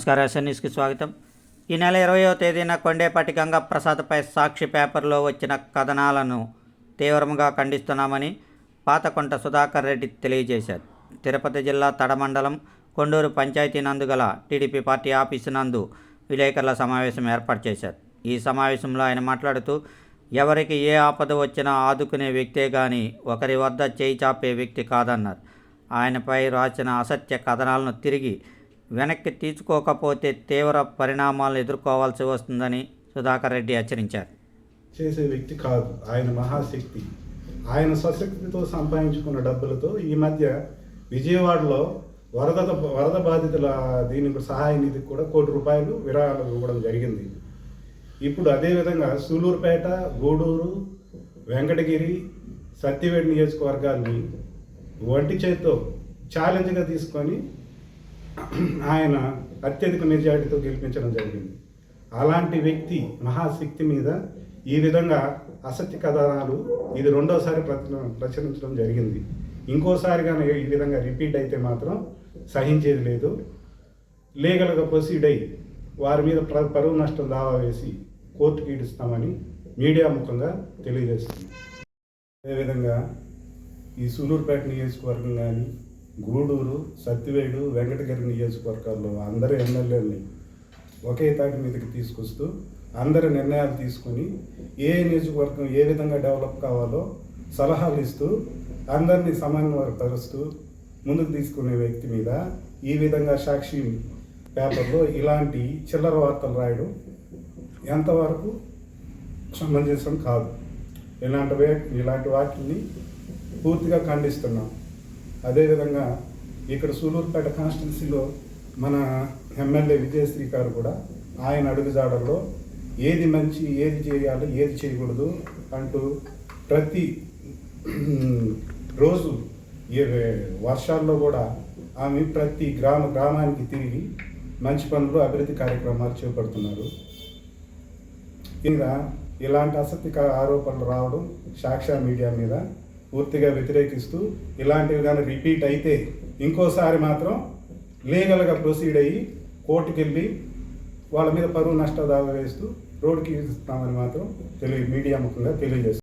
నమస్కారం ఎస్ఎన్యూస్కి స్వాగతం. ఈ నెల ఇరవయో తేదీన కొండేపాటి గంగప్రసాద్పై సాక్షి పేపర్లో వచ్చిన కథనాలను తీవ్రంగా ఖండిస్తున్నామని పాతకొంట సుధాకర్ రెడ్డి తెలియజేశారు. తిరుపతి జిల్లా తడమండలం కొండూరు పంచాయతీ నందు గల టీడీపీ పార్టీ ఆఫీసు నందు విలేకరుల సమావేశం ఏర్పాటు చేశారు. ఈ సమావేశంలో ఆయన మాట్లాడుతూ ఎవరికి ఏ ఆపద వచ్చినా ఆదుకునే వ్యక్తే కానీ ఒకరి వద్ద చేయి చాపే వ్యక్తి కాదన్నారు. ఆయనపై రాసిన అసత్య కథనాలను తిరిగి వెనక్కి తీసుకోకపోతే తీవ్ర పరిణామాలు ఎదుర్కోవాల్సి వస్తుందని సుధాకర్ రెడ్డి హెచ్చరించారు. చేసే వ్యక్తి కాదు ఆయన మహాశక్తి. ఆయన స్వశక్తితో సంపాదించుకున్న డబ్బులతో ఈ మధ్య విజయవాడలో వరద వరద బాధితుల దీనికి సహాయ నిధికి కూడా కోటి రూపాయలు విరాళాలు ఇవ్వడం జరిగింది. ఇప్పుడు అదేవిధంగా సూలూరుపేట గూడూరు వెంకటగిరి సత్యవేడి నియోజకవర్గాల్ని ఒంటి చేత్తో ఛాలెంజ్గా తీసుకొని ఆయన అత్యధిక మెజారిటీతో గెలిపించడం జరిగింది. అలాంటి వ్యక్తి మహాశక్తి మీద ఈ విధంగా అసత్య కథనాలు ఇది రెండోసారి ప్రచుర ప్రచురించడం జరిగింది. ఇంకోసారి కానీ ఈ విధంగా రిపీట్ అయితే మాత్రం సహించేది లేదు. లీగల్గా ప్రొసీడ్ అయ్యి వారి మీద ప్ర పరువు నష్టం దావా వేసి కోర్టుకి ఈడుస్తామని మీడియా ముఖంగా తెలియజేస్తుంది. అదేవిధంగా ఈ సూలూరుపేట నియోజకవర్గం కానీ గూడూరు సత్తివేడు వెంకటగిరి నియోజకవర్గాల్లో అందరు ఎమ్మెల్యేలని ఒకే తాటి మీదకి తీసుకొస్తూ అందరి నిర్ణయాలు తీసుకొని ఏ నియోజకవర్గం ఏ విధంగా డెవలప్ కావాలో సలహాలు ఇస్తూ అందరినీ సమన్వయపరుస్తూ ముందుకు తీసుకునే వ్యక్తి మీద ఈ విధంగా సాక్షి పేపర్లో ఇలాంటి చిల్లర వార్తలు రాయడం ఎంతవరకు సమంజసం కాదు. ఇలాంటి ఇలాంటి వాటిని పూర్తిగా ఖండిస్తున్నాం. అదేవిధంగా ఇక్కడ సూలూరుపేట కాన్స్టిట్యున్సీలో మన ఎమ్మెల్యే విజయశ్రీ గారు కూడా ఆయన అడుగుజాడల్లో ఏది మంచి ఏది చేయాలి ఏది చేయకూడదు అంటూ ప్రతి రోజు వర్షాల్లో కూడా ఆమె ప్రతి గ్రామ గ్రామానికి తిరిగి మంచి పనులు అభివృద్ధి కార్యక్రమాలు చేపడుతున్నారు. ఇంకా ఇలాంటి ఆసక్తికర ఆరోపణలు రావడం సాక్షా మీడియా మీద పూర్తిగా వ్యతిరేకిస్తూ ఇలాంటివి కానీ రిపీట్ అయితే ఇంకోసారి మాత్రం లీగల్గా ప్రొసీడ్ అయ్యి కోర్టుకెళ్ళి వాళ్ళ మీద పరువు నష్ట దావా వేస్తూ రోడ్డుకి ఇస్తామని మాత్రం తెలియ మీడియా ముఖంగా తెలియజేస్తుంది